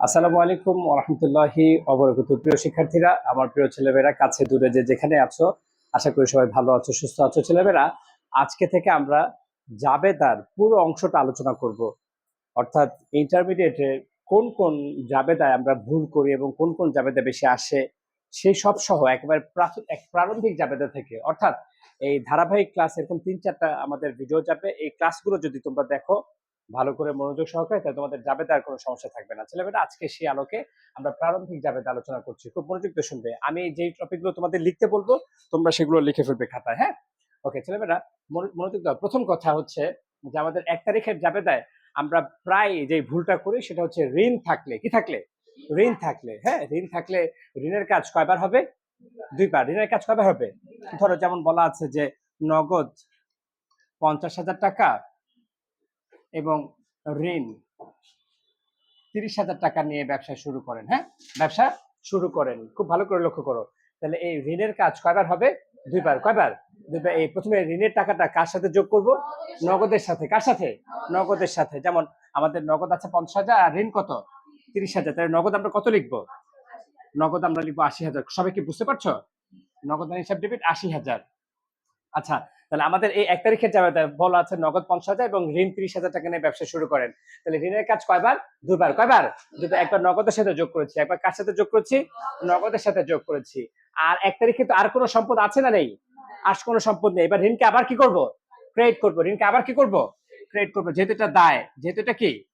আসসালামু আলাইকুম রহমতুল্লাহি অবরকত প্রিয় শিক্ষার্থীরা, আমার প্রিয় ছেলেমেয়েরা, কাছে দূরে যে যেখানে আছো, আশা করি সবাই ভালো আছো, সুস্থ আছো। ছেলেমেয়েরা, আজকে থেকে আমরা জাবেদার পুরো অংশটা আলোচনা করব। অর্থাৎ ইন্টারমিডিয়েটে কোন কোন জাবেদায় আমরা ভুল করি এবং কোন কোন জাবেদা বেশি আসে, সেই সব সহ একেবারে এক প্রারম্ভিক জাবেদা থেকে। অর্থাৎ এই ধারাবাহিক ক্লাস এরকম তিন চারটা আমাদের ভিডিও যাবে। এই ক্লাসগুলো যদি তোমরা দেখো ভালো করে মনোযোগ সহকারে, তাহলে তোমাদের জাবেদার কোনো সমস্যা থাকবে না। ছেলেমেয়েরা আজকে সেই আলোকে আমরা প্রারম্ভিক জাবেদা আলোচনা করছি। খুব মনোযোগ দিয়ে শুনবে। আমি যেই টপিকগুলো তোমাদের লিখতে বলব, তোমরা সেগুলো লিখে ফেলবে খাতায় হ্যাঁ? ওকে ছেলেমেয়েরা মনো- মনোযোগ দাও। প্রথম কথা হচ্ছে যে আমাদের এক তারিখের জাবেদায় আমরা প্রায় যে ভুলটা করি, সেটা হচ্ছে ঋণ থাকলে। কি থাকলে? ঋণ থাকলে হ্যাঁ? ঋণ থাকলে ঋণের কাজ কয়বার হবে? দুইবার। ঋণের কাজ কয়বার হবে? ধরো, যেমন বলা আছে যে নগদ পঞ্চাশ হাজার টাকা এবং ঋণ। তিরিশ হাজার টাকা নিয়ে ব্যবসা শুরু করেন হ্যাঁ? ব্যবসা শুরু করেন। খুব ভালো করে লক্ষ্য করো। তাহলে এই ঋণের কাজ কয়বার হবে? দুইবার। কয়বার? দুইবার। এই প্রথমে ঋণের টাকাটা কার সাথে যোগ করব? নগদের সাথে। কার সাথে? নগদের সাথে। যেমন আমাদের নগদ আছে পঞ্চাশ হাজার আর ঋণ কত? তিরিশ হাজার। তাহলে নগদ আমরা কত লিখব? নগদ আমরা লিখব আশি হাজার। সবাই কি বুঝতে পারছ? নগদ হিসাব ডেবিট আশি হাজার। আচ্ছা তাহলে আমাদের এই এক তারিখের যাবে বলা আছে নগদ পঞ্চাশ হাজার এবং ঋণ তিরিশ হাজার টাকা নিয়ে ব্যবসা শুরু করেন। তাহলে ঋণের কাজ কয়বার? দুবার। কয়বার? দুবার একবার নগদের সাথে যোগ করেছি, একবার কার সাথে যোগ করেছি? নগদের সাথে যোগ করেছি। আর এক তারিখে তো আর কোনো সম্পদ আছে না নেই? আর কোনো সম্পদ নেই। এবার ঋণকে আবার কি করব? ক্রেডিট করব। ঋণকে আবার কি করব? ক্রেডিট করব। যেহেতু এটা দায়, যেহেতু এটা কি?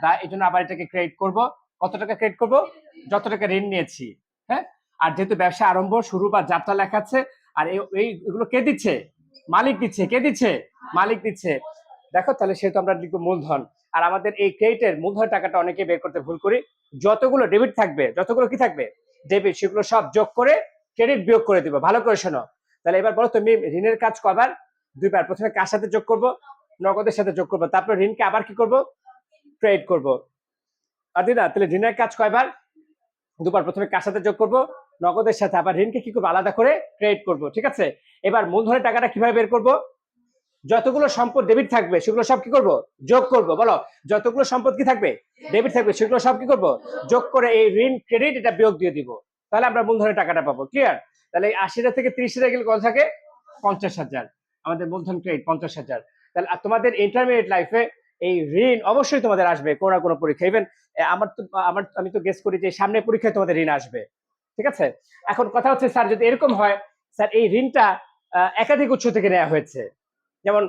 দায়, এই জন্য আবার এটাকে ক্রেডিট করব। কত টাকা ক্রেডিট করব? যত টাকা ঋণ নিয়েছি হ্যাঁ? আর যেহেতু ব্যবসা আরম্ভ, শুরু বা যাত্রা লেখা আছে, আর এই, এই- এগুলো কে দিচ্ছে? মালিক দিচ্ছে, কে দিচ্ছে? মালিক দিচ্ছে। দেখো, তাহলে সেহেতু আমরা লিখব মূলধন। আর আমাদের এই ক্রেডিটের মূলধন টাকাটা অনেকে বের করতে ভুল করি। যতগুলো ডেবিট থাকবে, যতগুলো কি থাকবে? ডেবিট সেগুলো সব যোগ করে ক্রেডিট বিয়োগ করে দিব। ভালো করে শোনো। তাহলে এবার বলো, তুমি ঋণের কাজ কবার? দুই দুইবার প্রথমে কার সাথে যোগ করব? নগদের সাথে যোগ করব। তারপর ঋণকে আবার কি করব? ক্রেডিট করব। আর দিদা তাহলে ঋণের কাজ কয়বার? দুবার। প্রথমে কার সাথে যোগ করব? নগদের সাথে আবার ঋণকে কি করব? আলাদা করে ক্রেডিট করব, ঠিক আছে? এবার মূলধনের টাকাটা কীভাবে বের করব? যতগুলো সম্পদ ডেবিট থাকবে, সেগুলো সব কি করব? যোগ করব, বলো? যতগুলো সম্পদ কি থাকবে? ডেবিট থাকবে, সেগুলো সব কি করব? যোগ করে এই ঋণ ক্রেডিট এটা বিয়োগ দিয়ে দিব। তাহলে আমরা মূলধনের টাকাটা পাবো ক্লিয়ার তাহলে আশি হাজার থেকে ত্রিশ হাজার গেলে কত থাকে? পঞ্চাশ হাজার। আমাদের মূলধন ক্রেডিট পঞ্চাশ হাজার। তাহলে তোমাদের ইন্টারমিডিয়েট লাইফে এই ঋণ অবশ্যই তোমাদের আসবে, কোনো না কোনো পরীক্ষা। ইভেন আমার তো, আমার, আমি তো গেস করি যে সামনের পরীক্ষায় তোমাদের ঋণ আসবে। ঠিক আছে? এখন কথা হচ্ছে, স্যার, যদি এরকম হয়, স্যার, এই ঋণটা একাধিক উৎস থেকে নেওয়া হয়েছে। যেমন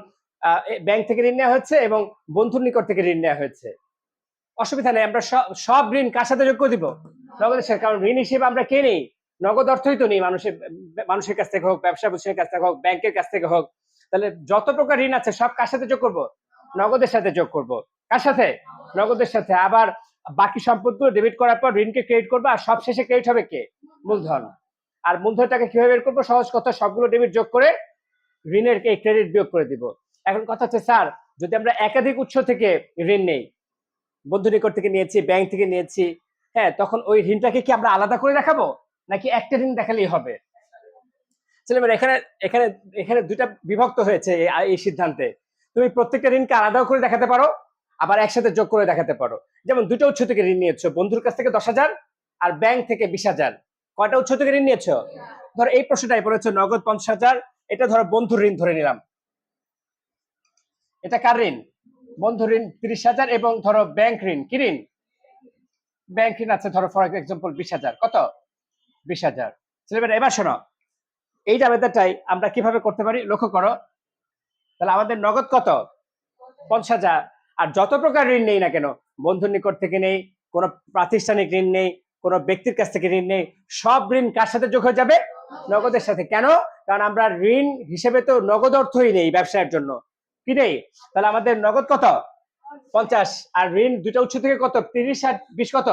ব্যাংক থেকে ঋণ নেওয়া হয়েছে এবং বন্ধুর নিকট থেকে ঋণ নেওয়া হয়েছে। অসুবিধা নেই, আমরা সব- ঋণ কার সাথে যোগ্য দিব? নগদের সাথে কারণ ঋণ হিসেবে আমরা কে নেই? নগদ অর্থই তো নেই, মানুষের মানুষের কাছ থেকে হোক, ব্যবসা প্রতিষ্ঠানের কাছ থেকে হোক, ব্যাংকের কাছ থেকে হোক। তাহলে যত প্রকার ঋণ আছে, সব কার সাথে যোগ করব? নগদের সাথে যোগ করব। কার সাথে? নগদের সাথে। আবার বাকি সম্পদগুলো ডেবিট করার পর ঋণকে ক্রেডিট করবে, আর সব শেষে ক্রেডিট হবে কে? মূলধন। আর মূলধনটাকে কীভাবে বের করব? সহজ কথা, সবগুলো ডেবিট যোগ করে ঋণের এই ক্রেডিট বিয়োগ করে দিব। এখন কথা হচ্ছে, স্যার, যদি আমরা একাধিক উৎস থেকে ঋণ নেই, বন্ধু নিকট থেকে নিয়েছি ব্যাংক থেকে নিয়েছি হ্যাঁ তখন ওই ঋণটাকে কি আমরা আলাদা করে দেখাবো? নাকি একটা ঋণ দেখালেই হবে? ছেলেমেয়েরা এখানে এখানে এখানে দুইটা বিভক্ত হয়েছে এই সিদ্ধান্তে। তুমি প্রত্যেকটা ঋণকে আলাদা করে দেখাতে পারো আবার একসাথে যোগ করে দেখাতে পারো। যেমন দুটো উৎস থেকে ঋণ নিয়েছো, বন্ধুর কাছ থেকে দশ হাজার আর ব্যাংক থেকে বিশ হাজার। কয়টা উৎস থেকে ঋণ নিয়েছো? ধরো এই প্রশ্নটাই পড়েছো নগদ পঞ্চাশ হাজার, এটা ধরো বন্ধুর ঋণ ধরে নিলাম। এটা কার ঋণ? বন্ধু ঋণ তিরিশ হাজার এবং ধরো ব্যাংক ঋণ, কি ঋণ? ব্যাংক ঋণ আছে, ধরো ফর এক্সাম্পল বিশ হাজার। কত? বিশ হাজার। ছেলেমেয়েরা এবার শোনো। এই জাবেদাটাই আমরা কীভাবে করতে পারি? লক্ষ্য করো। তাহলে আমাদের নগদ কত? পঞ্চাশ হাজার। আর যত প্রকার ঋণ নেই না কেন, বন্ধুর নিকট থেকে নেই, কোনো প্রাতিষ্ঠানিক ঋণ নেই, কোনো ব্যক্তির কাছ থেকে ঋণ নেই, সব ঋণ কার সাথে যোগ হয়ে যাবে? নগদের সাথে। কেন? কারণ আমরা ঋণ হিসেবে তো নগদ অর্থই নেই ব্যবসায়ের জন্য। কি নেই? তাহলে আমাদের নগদ কত? পঞ্চাশ। আর ঋণ দুটা উৎস থেকে কত? তিরিশ আর বিশ কত?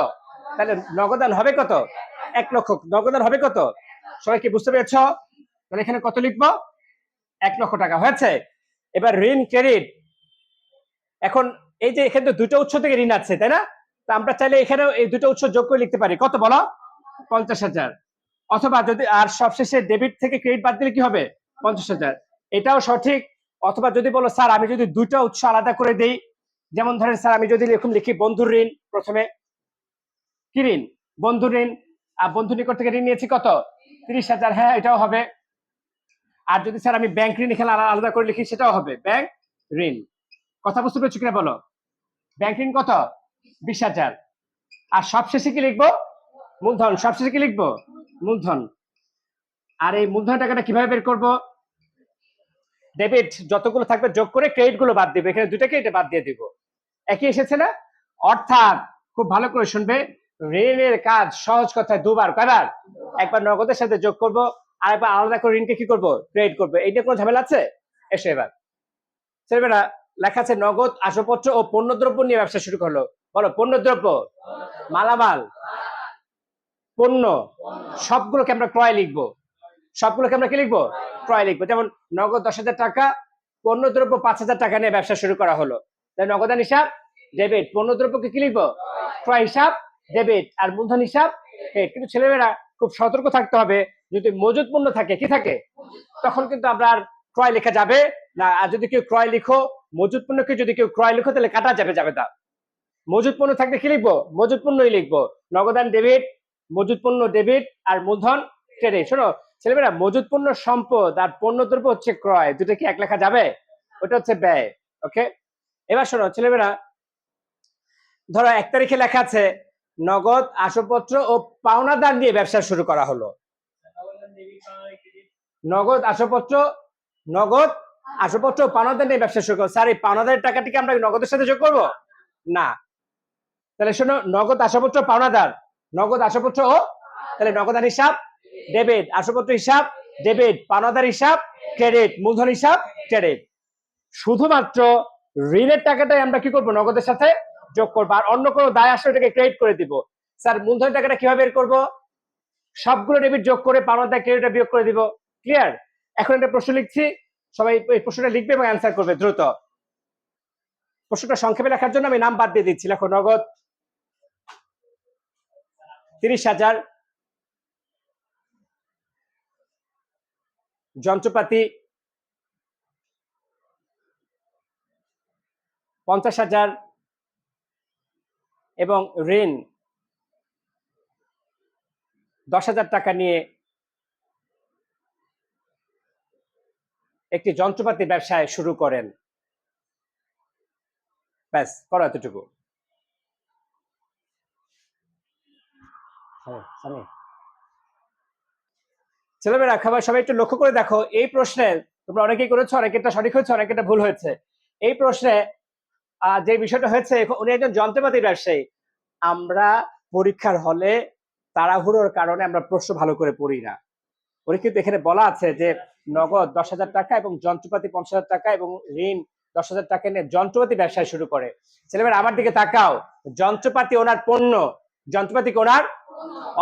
তাহলে নগদান হবে কত? এক লক্ষ। নগদান হবে কত? সবাই কি বুঝতে পেরেছ? তাহলে এখানে কত লিখব? এক লক্ষ টাকা। হয়েছে? এবার ঋণ, ক্রেডিট। এখন এই যে এখানে দুটো উৎস থেকে ঋণ আছে, তাই না? তা আমরা চাইলে এখানে এই দুটো উৎস যোগ করে লিখতে পারি। কত বলো? পঞ্চাশ হাজার। অথবা যদি, আর সবশেষে ডেবিট থেকে ক্রেডিট বাদ দিলে কি হবে? পঞ্চাশ হাজার। এটাও সঠিক। অথবা যদি বলো, স্যার, আমি যদি দুটো উৎস আলাদা করে দেই, যেমন ধরেন, স্যার, আমি যদি এরকম লিখি বন্ধুর ঋণ, প্রথমে কি ঋণ? বন্ধু ঋণ। আর বন্ধু নিকট থেকে ঋণ নিয়েছি কত? তিরিশ হাজার। হ্যাঁ এটাও হবে। আর যদি, স্যার, আমি ব্যাংক ঋণ এখানে আলা- আলাদা করে লিখি, সেটাও হবে। ব্যাংক ঋণ। কথা বুঝতে পেরেছ কিনা বলো? ব্যাংক ঋণ কত? বিশ হাজার। আর সবশেষে কি লিখব? মূলধন। সবশেষে কি লিখব? মূলধন। আর এই মূলধন টাকাটা কীভাবে বের করব? ডেবিট যতগুলো থাকবে যোগ করে ক্রেডিটগুলো বাদ দিবে। এখানে দুটাকে এটা বাদ দিয়ে দিব। একই এসেছে না? অর্থাৎ খুব ভালো করে শুনবে, ঋণের কাজ সহজ কথায় দুবার। কয়বার? একবার নগদের সাথে যোগ করব আর একবার আলাদা করে ঋণকে কি করব? ক্রেডিট করব। এইটা কোনো ঝামেলা আছে? এসো এবার। ছেলেমেয়েরা লেখা আছে নগদ আসবাবপত্র ও পণ্যদ্রব্য নিয়ে ব্যবসা শুরু করল। বলো, পণ্যদ্রব্য? মালামাল? পণ্য? সবগুলোকে আমরা ক্রয় লিখব। সবগুলোকে আমরা কি লিখব? ক্রয় লিখব। যেমন নগদ দশ হাজার টাকা, পণ্যদ্রব্য পাঁচ হাজার টাকা নিয়ে ব্যবসা শুরু করা হলো। তাই নগদান হিসাব ডেবিট পণ্যদ্রব্যকে কি লিখব? ক্রয় হিসাব ডেবিট আর মূলধন হিসাব। কিন্তু ছেলেমেয়েরা খুব সতর্ক থাকতে হবে। যদি মজুদ পণ্য থাকে, কি থাকে? তখন কিন্তু আমরা আর ক্রয় লেখা যাবে না। আর যদি কেউ ক্রয় লিখো মজুদ পণ্যকে যদি কেউ ক্রয় লিখো তাহলে কাটা যাবে যাবে তা মজুদ পণ্য থাকলে কি লিখব? মজুদ পণ্যই লিখব। নগদান ডেবিট মজুদ পণ্য ডেবিট আর মূলধন ক্রেডিট শোনো ছেলেমেয়েরা মজুদ পণ্য সম্পদ আর পণ্য দ্রব্য হচ্ছে ক্রয় দুটো কি এক লেখা যাবে? ওটা হচ্ছে ব্যয় ওকে এবার শোনো ছেলেমেয়েরা ধরো এক তারিখে লেখা আছে নগদ আসবাবপত্র ও পাওনাদার দিয়ে ব্যবসা শুরু করা হলো। নগদ আসবাবপত্র নগদ আসবাবপত্র ও পাওনাদার নিয়ে ব্যবসা শুরু করো। স্যার, এই পাওনাদারের টাকাটিকে আমরা নগদের সাথে যোগ করব? না। তাহলে শোনো, নগদ আসবাবপত্র পাওনাদার, নগদ আসবাবপত্র ও তাহলে নগদান হিসাব ডেবিট আসবাবপত্র হিসাব ডেবিট পাওনাদার হিসাব ক্রেডিট মূলধন হিসাব ক্রেডিট শুধুমাত্র ঋণের টাকাটাই আমরা কি করব? নগদের সাথে যোগ করব। আর অন্য কোনো দায় আসলে এটাকে ক্রেডিট করে দিব। স্যার মূলধন টাকাটা কীভাবে বের করব? সবগুলো ডেবিট যোগ করে পাওনাদার ক্রেডিটটা বিয়োগ করে দিব। ক্লিয়ার এখন একটা প্রশ্ন লিখছি। সবাই এই প্রশ্নটা লিখবে এবং অ্যান্সার করবে, দ্রুত। প্রশ্নটা সংক্ষেপে লেখার জন্য আমি নাম বাদ দিয়ে দিচ্ছি, লেখো নগদ তিরিশ হাজার যন্ত্রপাতি পঞ্চাশ হাজার এবং ঋণ দশ হাজার টাকা নিয়ে একটি যন্ত্রপাতি ব্যবসায় শুরু করেন। ব্যাস করো এতটুকু। হ্যাঁ, ছেলেমেয়েরা খাবার সবাই একটু লক্ষ্য করে দেখো এই তোমরা অনেকেই করেছ অনেকেটা সঠিক হয়েছে অনেকেটা ভুল হয়েছে। এই প্রশ্নে যে বিষয়টা হয়েছে উনি একজন যন্ত্রপাতি ব্যবসায়ী। আমরা পরীক্ষার হলে তাড়াহুড়োর কারণে আমরা প্রশ্ন ভালো করে পড়ি না। কিন্তু এখানে বলা আছে যে নগদ দশ হাজার টাকা এবং যন্ত্রপাতি পঞ্চাশ হাজার টাকা এবং ঋণ দশ হাজার টাকা নিয়ে যন্ত্রপাতি ব্যবসায় শুরু করে। ছেলেমেয়েরা আমার দিকে তাকাও। যন্ত্রপাতি ওনার পণ্য, যন্ত্রপাতি ওনার?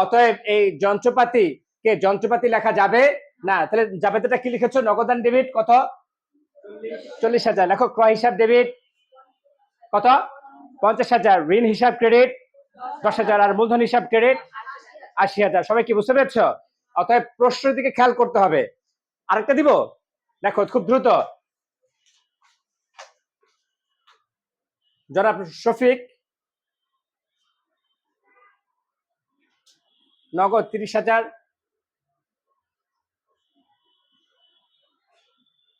অতএব এই যন্ত্রপাতি কে যন্ত্রপাতি লেখা যাবে? না, তাহলে জাবেদাটা কি লিখেছো? নগদান ডেবিট কত? চল্লিশ হাজার। লেখো, ক্রয় হিসাব ডেবিট কত? পঞ্চাশ হাজার। ঋণ হিসাব ক্রেডিট দশ হাজার। আর মূলধন হিসাব ক্রেডিট আশি হাজার। সবাই কি বুঝতে পেরেছ? অতএব প্রশ্নের দিকে খেয়াল করতে হবে। আরেকটা দিব? দেখো, খুব দ্রুত। জনাব শফিক, নগদ তিরিশ হাজার,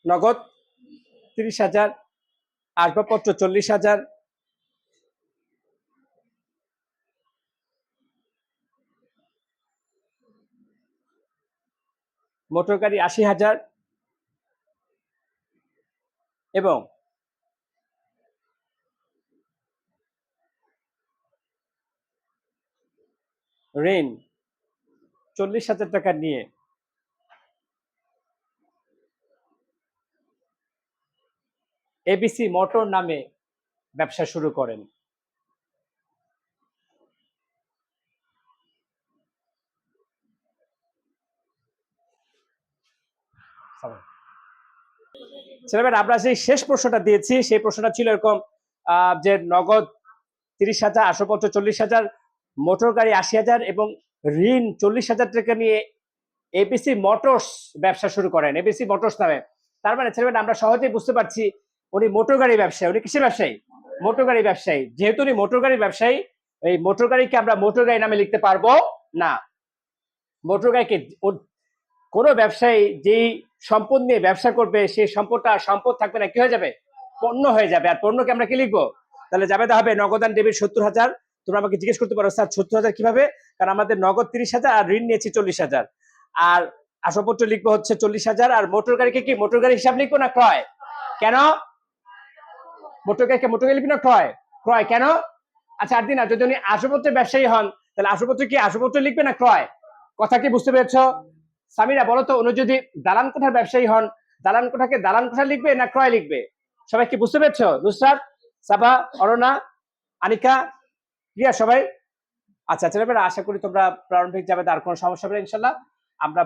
নগদ তিরিশ হাজার, আসবাবপত্র চল্লিশ হাজার মোটর গাড়ি আশি হাজার এবং ঋণ চল্লিশ হাজার টাকা নিয়ে এবিসি মোটর নামে ব্যবসা শুরু করেন। ছেলেমেয়েরা আমরা সেই শেষ প্রশ্নটা দিয়েছি, সেই প্রশ্নটা ছিল এরকম যে নগদ তিরিশ হাজার আসবাবপত্র চল্লিশ হাজার, মোটর গাড়ি আশি হাজার এবং ঋণ চল্লিশ হাজার টাকা নিয়ে এবিসি মোটরস ব্যবসা শুরু করেন এবিসি মোটরস নামে। তার মানে ছেলেমেয়েরা আমরা সহজেই বুঝতে পারছি উনি মোটর গাড়ি ব্যবসায়ী, উনি কিসের ব্যবসায়ী, মোটর গাড়ি ব্যবসায়ী। যেহেতু উনি মোটর গাড়ি ব্যবসায়ী, এই মোটর গাড়িকে আমরা মোটর গাড়ি নামে লিখতে পারব না। মোটর গাড়িকে কোনো ব্যবসায়ী যেই সম্পদ নিয়ে ব্যবসা করবে সেই সম্পদটা সম্পদ থাকবে না, কি হয়ে যাবে? পণ্য হয়ে যাবে। আর পণ্যকে আমরা কি লিখব? তাহলে যাবে হবে নগদান ডেবিট সত্তর হাজার। তোমরা আমাকে জিজ্ঞেস করতে পারো, স্যার, সত্তর হাজার কীভাবে? কারণ আমাদের নগদ তিরিশ হাজার আর ঋণ নিয়েছি চল্লিশ হাজার। আর আসপত্র লিখব হচ্ছে চল্লিশ হাজার। আর মোটর গাড়িকে কি মোটর গাড়ি হিসাব লিখব না ক্রয়? কেন? মোটর গাড়িকে মোটর গাড়ি লিখবি না ক্রয়? ক্রয় কেন? আচ্ছা আর দিন যদি উনি আসপত্রের ব্যবসায়ী হন, তাহলে আসপত্র কি আসপত্র লিখবে না ক্রয়? কথা কি বুঝতে পেরেছ? সামিরা, বলো তো, উনি যদি দালান কোঠার ব্যবসায়ী হন, দালান কোঠাকে দালান কোঠা লিখবে না ক্রয় লিখবে? সবাই কি বুঝতে পেরেছ? নুসরাত, সাবা, অরণা, আনিকা রিয়া সবাই? আচ্ছা ছেলেমেয়েরা আশা করি তোমরা প্রারম্ভিক যাবে আর কোনো সমস্যা হবে ইনশাল্লাহ আমরা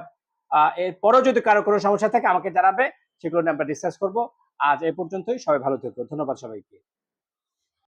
এরপরেও যদি কারও কোনো সমস্যা থাকে, আমাকে জানাবে, সেগুলো নিয়ে আমরা ডিসকাস করব। আজ এ পর্যন্তই, সবাই ভালো থেকো, ধন্যবাদ সবাইকে।